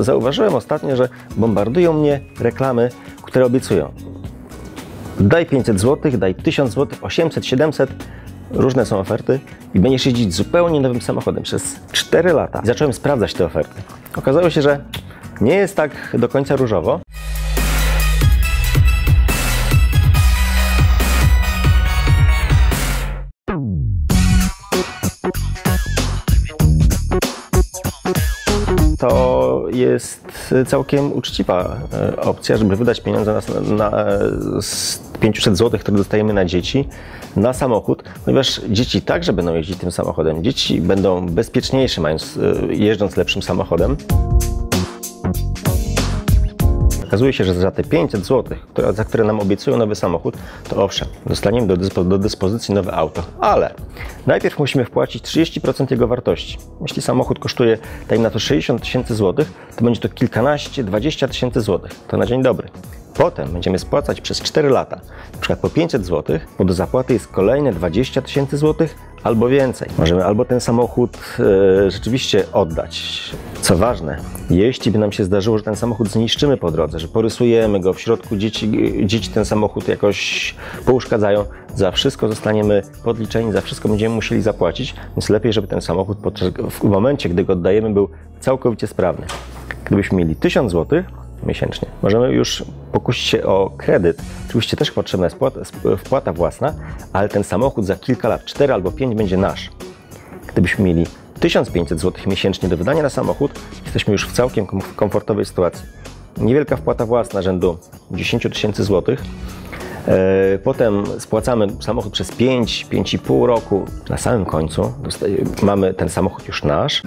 Zauważyłem ostatnio, że bombardują mnie reklamy, które obiecują. Daj 500 zł, daj 1000 zł, 800, 700. Różne są oferty i będziesz jeździć zupełnie nowym samochodem przez 4 lata. I zacząłem sprawdzać te oferty. Okazało się, że nie jest tak do końca różowo. To jest całkiem uczciwa e, opcja, żeby wydać pieniądze na, na, z 500 zł, które dostajemy na dzieci, na samochód, ponieważ dzieci także będą jeździć tym samochodem. Dzieci będą bezpieczniejsze, mając, e, jeżdżąc lepszym samochodem. Okazuje się, że za te 500 zł, które, za które nam obiecują nowy samochód, to owszem, dostaniemy do, dyspo, do dyspozycji nowe auto, ale najpierw musimy wpłacić 30% jego wartości. Jeśli samochód kosztuje, dajmy na to 60 tysięcy złotych, to będzie to kilkanaście, 20 tysięcy złotych. To na dzień dobry. Potem będziemy spłacać przez 4 lata, przykład po 500 zł, bo do zapłaty jest kolejne 20 tysięcy złotych albo więcej. Możemy albo ten samochód e, rzeczywiście oddać. Co ważne, jeśli by nam się zdarzyło, że ten samochód zniszczymy po drodze, że porysujemy go w środku, dzieci, dzieci ten samochód jakoś pouszkadzają, za wszystko zostaniemy podliczeni, za wszystko będziemy musieli zapłacić, więc lepiej, żeby ten samochód w momencie, gdy go oddajemy, był całkowicie sprawny. Gdybyśmy mieli 1000 zł, miesięcznie. Możemy już pokusić się o kredyt. Oczywiście też potrzebna jest wpłata, własna, ale ten samochód za kilka lat, 4 albo 5 będzie nasz. Gdybyśmy mieli 1500 zł miesięcznie do wydania na samochód, jesteśmy już w całkiem komfortowej sytuacji. Niewielka wpłata własna rzędu 10 tysięcy złotych. E, potem spłacamy samochód przez 5-5,5 roku. Na samym końcu mamy ten samochód już nasz.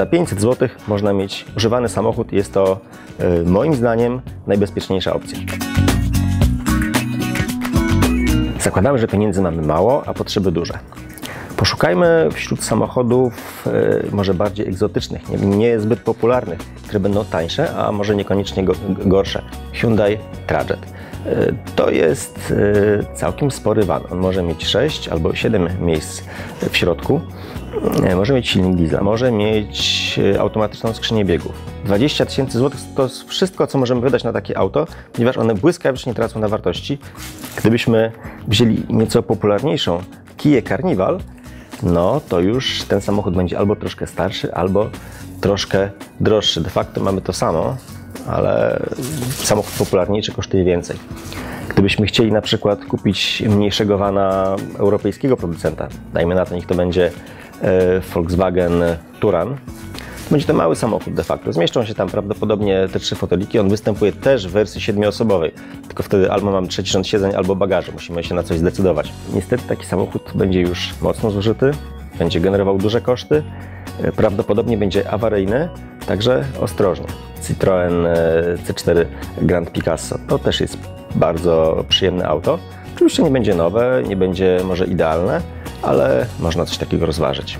Za 500 zł można mieć używany samochód. Jest to y, moim zdaniem najbezpieczniejsza opcja. Zakładamy, że pieniędzy mamy mało, a potrzeby duże. Poszukajmy wśród samochodów y, może bardziej egzotycznych, nie, nie zbyt popularnych, które będą tańsze, a może niekoniecznie gorsze. Hyundai Trajet. Y, to jest całkiem spory van. On może mieć 6 albo 7 miejsc w środku. Może mieć silnik diesla, może mieć e, automatyczną skrzynię biegów. 20 tysięcy złotych to wszystko, co możemy wydać na takie auto, ponieważ one błyskawicznie tracą na wartości. Gdybyśmy wzięli nieco popularniejszą Kia Carnival, no to już ten samochód będzie albo troszkę starszy, albo troszkę droższy. De facto mamy to samo, ale samochód popularniejszy kosztuje więcej. Gdybyśmy chcieli na przykład kupić mniejszego vana europejskiego producenta, dajmy na to, niech to będzie E, Volkswagen Touran. Będzie to mały samochód de facto. Zmieszczą się tam prawdopodobnie te trzy foteliki. On występuje też w wersji siedmioosobowej, tylko wtedy albo mamy trzeci rząd siedzeń, albo bagaże. Musimy się na coś zdecydować. Niestety taki samochód będzie już mocno zużyty, będzie generował duże koszty, prawdopodobnie będzie awaryjny, także ostrożnie. Citroen e, C4 Grand Picasso to też jest bardzo przyjemne auto. Oczywiście nie będzie nowe, nie będzie może idealne, ale można coś takiego rozważyć.